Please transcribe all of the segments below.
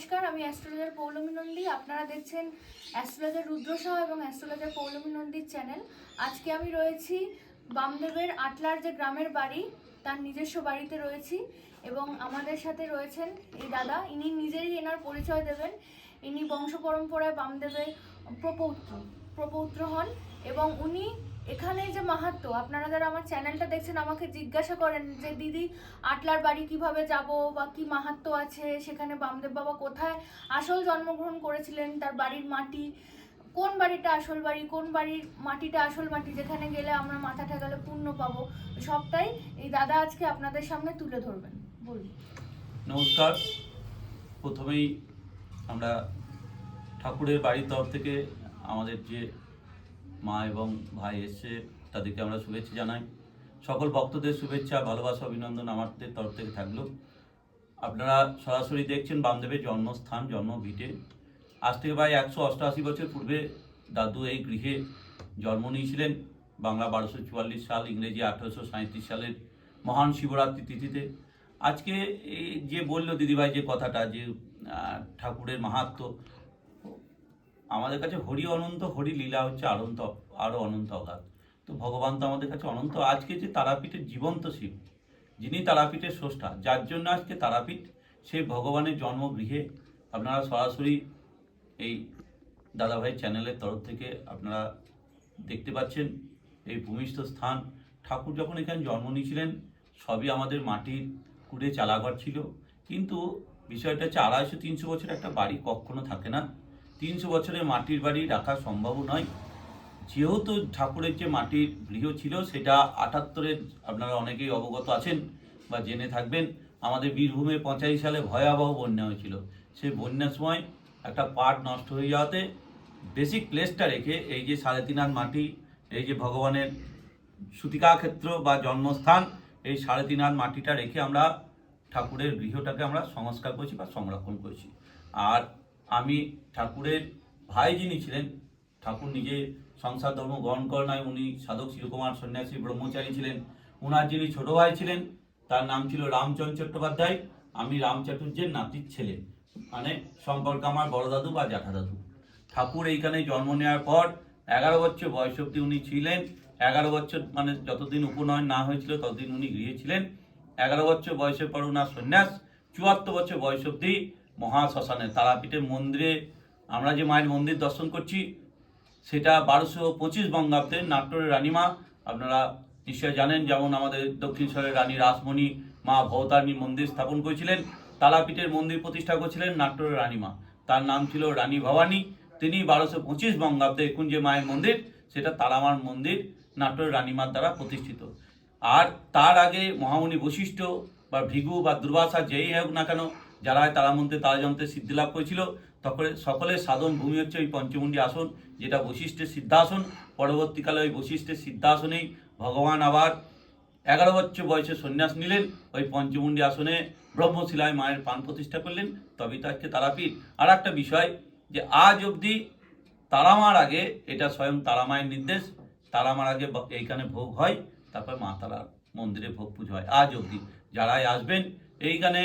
নমস্কার, আমি অ্যাস্ট্রোলজার পৌলমী নন্দী। আপনারা দেখছেন অ্যাস্ট্রোলজার রুদ্রসহ এবং অ্যাস্ট্রোলজার পৌলমী নন্দীর চ্যানেল। আজকে আমি রয়েছি বামদেবের আটলার যে গ্রামের বাড়ি, তার নিজস্ব বাড়িতে রয়েছি এবং আমাদের সাথে রয়েছেন এই দাদা। ইনি নিজেই এনার পরিচয় দেবেন। ইনি বংশ পরম্পরায় বামদেবের প্রপৌত্র প্রপৌত্র হন এবং উনি এখানে যে মাহাত্ম, আপনারা যারা আমার চ্যানেলটা দেখছেন আমাকে জিজ্ঞাসা করেন যে, দিদি, আটলার বাড়ি কীভাবে যাব বা কি মাহাত্ম আছে? সেখানে বামদেব বাবা কোথায় আসল জন্মগ্রহণ করেছিলেন? তার বাড়ির মাটি, কোন বাড়িটা আসল বাড়ি? কোন বাড়ির মাটিটা আসল মাটি? যেখানে গেলে আমরা মাথা ঠেকালে পুণ্য পাবো? সবটাই এই দাদা আজকে আপনাদের সামনে তুলে ধরবেন। বলুন। নমস্কার। প্রথমেই আমরা ঠাকুরের বাড়ির তরফ থেকে আমাদের যে মা এবং ভাই এসছে তাদেরকে আমরা শুভেচ্ছা জানাই। সকল ভক্তদের শুভেচ্ছা, ভালোবাসা, অভিনন্দন আমাদের তরফ থেকে থাকল। আপনারা সরাসরি দেখছেন বামদেবের জন্মস্থান জন্ম ভিটে আজ থেকে প্রায় একশো অষ্টআশি বছর পূর্বে দাদু এই গৃহে জন্ম নিয়েছিলেন। বাংলা বারোশো চুয়াল্লিশ সাল ইংরেজি আঠারোশো সাঁত্রিশ সালের মহান শিবরাত্রি তিথিতে। আজকে যে বলল দিদিভাই যে কথাটা যে ঠাকুরের মাহাত্ম আমাদের কাছে হরি অনন্ত, হরি লীলা হচ্ছে অনন্ত আরও অনন্ত অগাধ। তো ভগবান তো আমাদের কাছে অনন্ত। আজকে যে তারাপীঠের জীবন্ত শিব, যিনি তারাপীঠের স্রষ্টা, যার জন্য আজকে তারাপীঠ সেই ভগবানের জন্মগৃহে আপনারা সরাসরি এই দাদাভাই চ্যানেলের তরফ থেকে আপনারা দেখতে পাচ্ছেন, এই ভূমিষ্ঠ স্থান। ঠাকুর যখন এখানে জন্ম নিয়েছিলেন, সবই আমাদের মাটির কুড়ে চালাঘর ছিল। কিন্তু বিষয়টা হচ্ছে আড়াইশো তিনশো বছর একটা বাড়ি কখনো থাকে না। তিনশো বছরের মাটির বাড়ি রাখা সম্ভব নয়। যেহেতু ঠাকুরের যে মাটির গৃহ ছিল, সেটা আটাত্তরের আপনারা অনেকেই অবগত আছেন বা জেনে থাকবেন, আমাদের বীরভূমে পঁচাশি সালে ভয়াবহ বন্যা হয়েছিল। সেই বন্যার সময় একটা পাট নষ্ট হয়ে যাওয়াতে বেসিক প্লেসটা রেখে এই যে সাড়ে তিন হাত মাটি, এই যে ভগবানের সুতিকা ক্ষেত্র বা জন্মস্থান, এই সাড়ে তিন হাত মাটিটা রেখে আমরা ঠাকুরের গৃহটাকে আমরা সংস্কার করেছি বা সংরক্ষণ করেছি। আর আমি ঠাকুরের ভাই যিনি ছিলেন, ঠাকুর নিজে সংসার ধর্ম গ্রহণ করেন নাই, উনি সাধক শিবকুমার সন্ন্যাসী ব্রহ্মচারী ছিলেন। উনার যিনি ছোট ভাই ছিলেন, তার নাম ছিল রামচন্দ্র চট্টোপাধ্যায়। আমি রাম চাটুর্যের নাতির ছেলে মানে সম্পর্ক আমার বড় দাদু বা জ্যাঠা দাদু। ঠাকুর এইখানে জন্ম নেওয়ার পর এগারো বছর বয়স অব্দি উনি ছিলেন। এগারো বছর মানে যতদিন উপনয়ন না হয়েছিল, ততদিন উনি গৃহে ছিলেন। এগারো বছর বয়সের পর উনার সন্ন্যাস, চুয়াত্তর বছর বয়স অব্দি মহাশ্মশানে তারাপীঠের মন্দিরে আমরা যে মায়ের মন্দির দর্শন করছি, সেটা বারোশো পঁচিশ বঙ্গাব্দে নাট্যরের রানীমা। আপনারা নিশ্চয় জানেন, যেমন আমাদের দক্ষিণেশ্বরের রানী রাসমণি মা ভবতারিণী মন্দির স্থাপন করেছিলেন, তারাপীঠের মন্দির প্রতিষ্ঠা করেছিলেন নাট্যরের রানীমা। তার নাম ছিল রানী ভবানী। তিনি বারোশো পঁচিশ বঙ্গাব্দে এখন যে মায়ের মন্দির, সেটা তারামার মন্দির নাট্যরের রানীমার দ্বারা প্রতিষ্ঠিত। আর তার আগে মহামণি বশিষ্ঠ বা ভৃগু বা দুর্বাসা যেই হোক না কেন যারা তারামন্ত্রে তারাযন্ত্রে সিদ্ধি লাভ করেছিল। তখন সকলের সাধন ভূমি হচ্ছে ওই পঞ্চমুণ্ডী আসন, যেটা বশিষ্ঠের সিদ্ধাসন। পরবর্তীকালে ওই বশিষ্ঠের সিদ্ধাসনেই ভগবান আবার এগারো বছর বয়সে সন্ন্যাস নিলেন। ওই পঞ্চমুণ্ডী আসনে ব্রহ্মশিলায় মায়ের প্রাণ প্রতিষ্ঠা করলেন। তবেই তো আজকে তারাপীঠ। আর একটা বিষয় যে আজ অবধি তারামার আগে এটা স্বয়ং তারামায়ের নির্দেশ। তারামার আগে এইখানে ভোগ হয়, তারপর মা তারার মন্দিরে ভোগ পুজো হয়। আজ অবধি যারাই আসবেন, এইখানে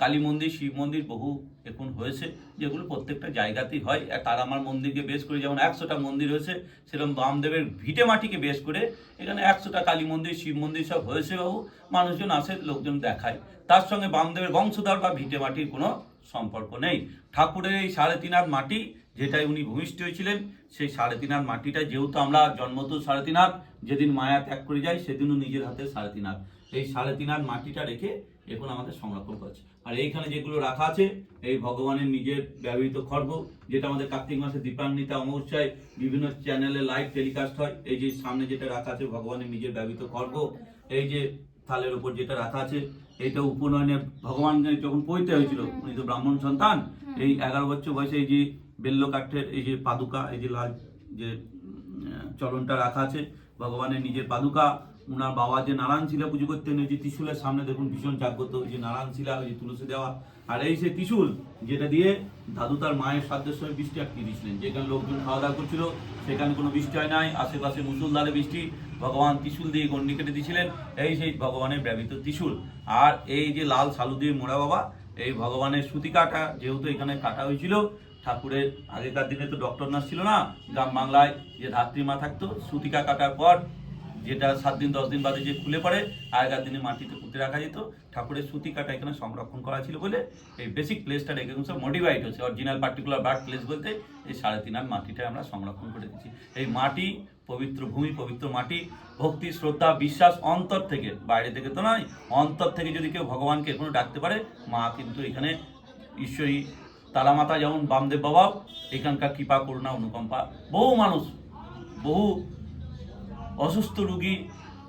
কালী মন্দির, শিব মন্দির বহু এখন হয়েছে, যেগুলো প্রত্যেকটা জায়গাতেই হয়। আর তারামার মন্দিরকে বেশ করে যেমন একশোটা মন্দির হয়েছে, সেরকম বামদেবের ভিটে মাটিকে বেশ করে এখানে একশোটা কালী মন্দির, শিব মন্দির সব হয়েছে বাবু। মানুষজন আসে, লোকজন দেখায়। তার সঙ্গে বামদেবের বংশধর বা ভিটে মাটির কোনো সম্পর্ক নেই। ঠাকুরের এই সাড়ে তিন হাত মাটি, যেটাই উনি ভূমিষ্ঠ হয়েছিলেন, সেই সাড়ে তিন হাত মাটিটা যেহেতু আমরা জন্মত সাড়ে তিন হাত, যেদিন মায়া ত্যাগ করে যাই, সেদিনও নিজের হাতে সাড়ে তিন হাত। এই সাড়ে তিন হাত মাটিটা রেখে এখন আমাদের সংরক্ষণ করছে আর এইখানে যেগুলো রাখা আছে এই ভগবানের নিজের ব্যবহৃত খড়গ যেটা আমাদের কার্তিক মাসে দীপান্বিতা অমাবস্যায় বিভিন্ন চ্যানেলে লাইভ টেলিকাস্ট হয়। এই যে সামনে যেটা রাখা আছে ভগবানের নিজের ব্যবহৃত খড়গ এই যে থালের উপর যেটা রাখা আছে এইটা উপনয়নে ভগবান যখন পৈতে হয়েছিল উনি তো ব্রাহ্মণ সন্তান এই এগারো বছর বয়সে এই যে বেল্ল কাঠের এই যে পাদুকা এই যে লাল যে চলনটা রাখা আছে ভগবানের নিজের পাদুকা উনার বাবা যে নারায়ণ শিলা পুজো করতেন, ওই যে ত্রিশূলের সামনে দেখুন ভীষণ জাগ্রত, ওই যে নারায়ণ শিলা, ওই যে তুলসী দেওয়া আর এই সে ত্রিশূল, যেটা দিয়ে দাদু তার মায়ের সাধ্যের সময় বৃষ্টি আটকে দিয়েছিলেন যেখানে লোকজন খাওয়া দাওয়া করছিল, সেখানে কোনো বৃষ্টি হয় নাই। আশেপাশে মুসুলধারে বৃষ্টি, ভগবান ত্রিশূল দিয়ে গন্ডি কেটে দিয়েছিলেন। এই সেই ভগবানের ব্যবহৃত ত্রিশূল। আর এই যে লাল সালু দিয়ে মোড়া বাবা, এই ভগবানের সুতি কাটা, যেহেতু এখানে কাটা হয়েছিল, ঠাকুরের আগেকার দিনে তো ডক্টর নার্স ছিল না। গ্রাম বাংলায় যে ধাত্রী মা থাকতো, সুতিকা কাটার পর যেটা সাত দিন, দশ দিন বাদে যে খুলে পড়ে, আগেকার দিনে মাটিতে পুঁতে রাখা যেত, ঠাকুরের সুতি কাটা এখানে সংরক্ষণ করা ছিল বলে এই বেসিক প্লেসটা রেখে সব মডিফাইড হচ্ছে অরিজিনাল পার্টিকুলার বার্ড প্লেস বলতে এই সাড়ে তিন হাত মাটিটা আমরা সংরক্ষণ করে দিচ্ছি। এই মাটি, পবিত্র ভূমি, পবিত্র মাটি, ভক্তি, শ্রদ্ধা, বিশ্বাস, অন্তর থেকে, বাইরে থেকে তো নয়, অন্তর থেকে যদি কেউ ভগবানকে এখনও ডাকতে পারে, মা কিন্তু এখানে ঈশ্বরী তারামাতা যেমন বামদেব বাবাও এখানকার কৃপা, করুণা, অনুকম্পা, বহু মানুষ, বহু অসুস্থ রুগী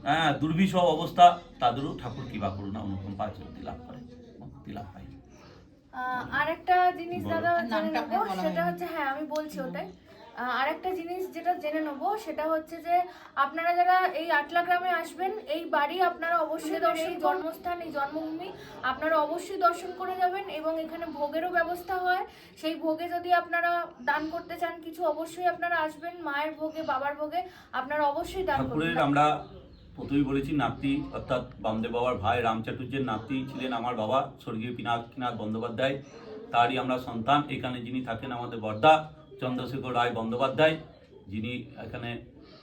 হ্যাঁ দুর্বিষহ অবস্থা তাদেরও ঠাকুর কৃপা করুণা অনুকম্পা মুক্তি লাভ করে মুক্তি লাভ পায় আরেকটা জিনিস। দাদা সেটা হচ্ছে হ্যাঁ আমি বলছি ওটাই। আহ, আরেকটা জিনিস যেটা জেনে নেব সেটা হচ্ছে যে আপনারা যারা এই আটলা গ্রামে আসবেন এই বাড়ি আপনারা অবশ্যই দর্শন জন্মস্থান এই জন্মভূমি আপনারা অবশ্যই দর্শন করে যাবেন এবং এখানে ভোগেরও ব্যবস্থা হয়। সেই ভোগে যদি আপনারা দান করতে চান কিছু অবশ্যই আপনারা আসবেন মায়ের ভোগে বাবার ভোগে আপনারা অবশ্যই দান করবেন আমরা প্রথমেই বলেছি নাতি অর্থাৎ বামদেব বাবার ভাই রামচাটুর্যের নাতি ছিলেন আমার বাবা স্বর্গীয় পিনাকনাথ বন্দ্যোপাধ্যায় তারই আমরা সন্তান। এখানে যিনি থাকেন আমাদের বর্দা চন্দ্রশেখর রায় বন্দ্যোপাধ্যায়, যিনি এখানে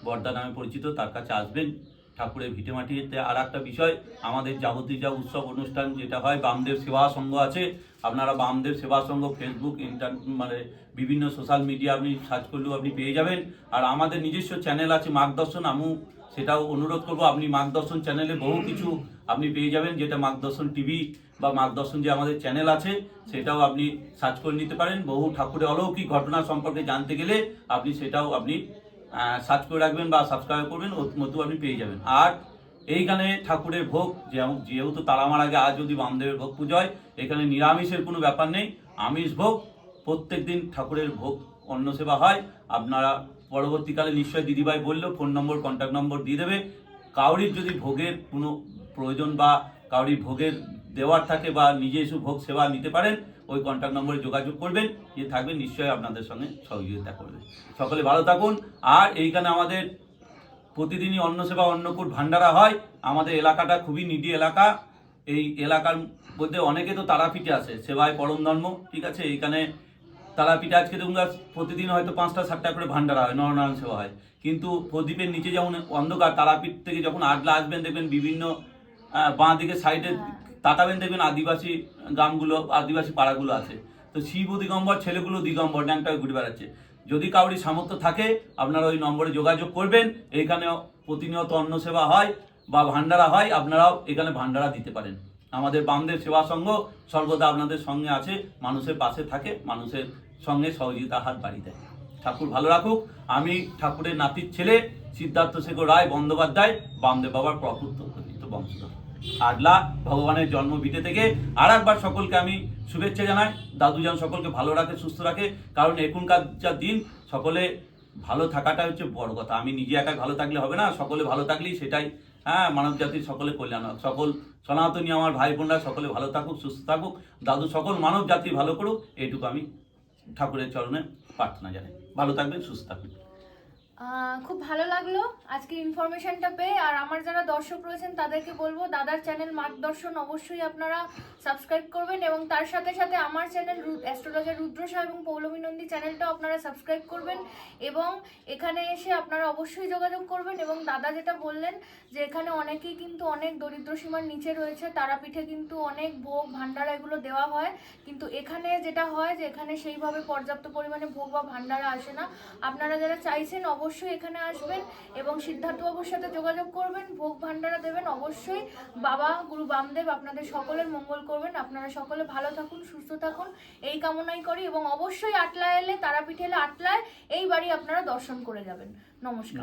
বর্দা নামে পরিচিত, তার কাছে আসবেন ঠাকুরের ভিটেমাটিতে আর একটা বিষয়, আমাদের যাবতীয় যা উৎসব অনুষ্ঠান যেটা হয়, বামদেব সেবা সংঘ আছে। আপনারা বামদেব সেবা সংঘ ফেসবুক ইন্টার মানে বিভিন্ন সোশ্যাল মিডিয়া আপনি সার্চ করলেও আপনি পেয়ে যাবেন। আর আমাদের নিজস্ব চ্যানেল আছে, মার্গদর্শন আমু সেটাও অনুরোধ করব, আপনি মার্গদর্শন চ্যানেলে বহু কিছু আপনি পেয়ে যাবেন, যেটা মার্গদর্শন টিভি বা মার্গদর্শন যে আমাদের চ্যানেল আছে, সেটাও আপনি সার্চ করে নিতে পারেন। বহু ঠাকুরের অলৌকিক ঘটনা সম্পর্কে জানতে গেলে আপনি সেটাও আপনি সার্চ করে রাখবেন বা সাবস্ক্রাইব করবেন, ওর মধ্যেও আপনি পেয়ে যাবেন। আর এইখানে ঠাকুরের ভোগ, যেমন যেহেতু তালামার আগে আজ যদি বামদেবের ভোগ পুজো হয়, এখানে নিরামিষের কোনো ব্যাপার নেই। আমিষ ভোগ প্রত্যেক দিন ঠাকুরের ভোগ, অন্ন সেবা হয়। আপনারা পরবর্তীকালে নিশ্চয়ই দিদিভাই বলল ফোন নম্বর কন্ট্যাক্ট নম্বর দিয়ে দেবে। কাউরির যদি ভোগের কোনো প্রয়োজন বা কাউরির ভোগের দেওয়ার থাকে বা নিজে এসে ভোগ সেবা নিতে পারেন, ওই কন্ট্যাক্ট নম্বরে যোগাযোগ করবেন যে থাকবেন, নিশ্চয়ই আপনাদের সঙ্গে সহযোগিতা করবে সকলে ভালো থাকুন। আর এইখানে আমাদের প্রতিদিনই অন্ন সেবা, অন্নকূট ভান্ডারা হয়। আমাদের এলাকাটা খুবই নিডি এলাকা। এই এলাকার মধ্যে অনেকে তো তারাপীঠে আসে সেবায় পরম ধর্ম, ঠিক আছে? এইখানে তারাপীঠে আজকে দেখুন প্রতিদিন হয়তো পাঁচটা, সাতটা করে ভান্ডারা হয়, নরনারায়ণ সেবা হয়। কিন্তু প্রদীপের নিচে যেমন অন্ধকার, তারাপীঠ থেকে যখন আডলা আসবেন, দেখবেন বিভিন্ন বাঁ দিকে সাইডে তাকাবেন দেখবেন আদিবাসী গ্রামগুলো, আদিবাসী পাড়াগুলো আছে। তো শিব দিগম্বর, ছেলেগুলো দিগম্বর, ন্যাংটা ঘুরে বেড়াচ্ছে। যদি কাউরি সামর্থ্য থাকে, আপনারা ওই নম্বরে যোগাযোগ করবেন। এখানে প্রতিনিয়ত অন্ন সেবা হয় বা ভান্ডারা হয়, আপনারাও এখানে ভান্ডারা দিতে পারেন। আমাদের বামদেব সেবা সংঘ সর্বদা আপনাদের সঙ্গে আছে, মানুষের পাশে থাকে, মানুষের সঙ্গে সহযোগিতা হাত বাড়িয়ে দেয়। ঠাকুর ভালো রাখুক। আমি ঠাকুরের নাতির ছেলে, সিদ্ধার্থ শেখর রায় বন্দ্যোপাধ্যায়, বামদেব বাবার প্রকৃত বংশধর। আডলা ভগবানের জন্মভিটে থেকে আর একবার সকলকে আমি শুভেচ্ছা জানাই। দাদু যেন সকলকে ভালো রাখে, সুস্থ রাখে। কারণ এখনকার যা দিন, সকলে ভালো থাকাটা হচ্ছে বড় কথা। আমি নিজে একা ভালো থাকলে হবে না, সকলে ভালো থাকলেই সেটাই। হ্যাঁ মানব জাতির সকলে কল্যাণ হোক। সকল সনাতনী আমার ভাই বোনরা সকলে ভালো থাকুক, সুস্থ থাকুক। দাদু সকল মানব জাতি ভালো করুক, এইটুকু আমি ঠাকুরের চরণে প্রার্থনা জানাই। ভালো থাকবেন, সুস্থ থাকবেন। খুব ভালো লাগল আজকের ইনফরমেশনটা পেয়ে। আর আমার যারা দর্শক রয়েছেন, তাদেরকে বলব, দাদার চ্যানেল মার্গদর্শন অবশ্যই আপনারা সাবস্ক্রাইব করবেন এবং তার সাথে সাথে আমার চ্যানেল অ্যাস্ট্রোলজার রুদ্রসা এবং পৌলমী নন্দী চ্যানেলটাও আপনারা সাবস্ক্রাইব করবেন এবং এখানে এসে আপনারা অবশ্যই যোগাযোগ করবেন এবং দাদা যেটা বললেন যে এখানে অনেকেই কিন্তু অনেক দরিদ্র সীমার নিচে রয়েছে তারাপীঠে কিন্তু অনেক ভোগ, ভান্ডারা এগুলো দেওয়া হয়। কিন্তু এখানে যেটা হয় যে এখানে সেইভাবে পর্যাপ্ত পরিমাণে ভোগ বা ভান্ডারা আসে না। আপনারা যারা চাইছেন অবশ্যই এখানে আসবেন এবং সিদ্ধার্থবাবুর সাথে যোগাযোগ করবেন, ভোগ ভাণ্ডারা দেবেন। অবশ্যই বাবা, গুরু বামদেব আপনাদের সকলের মঙ্গল করবেন। আপনারা সকলে ভালো থাকুন, সুস্থ থাকুন। এই কামনাই করি এবং অবশ্যই আটলা এলে তারাপীঠ এলে আটলায় এই বাড়ি আপনারা দর্শন করে যাবেন। নমস্কার।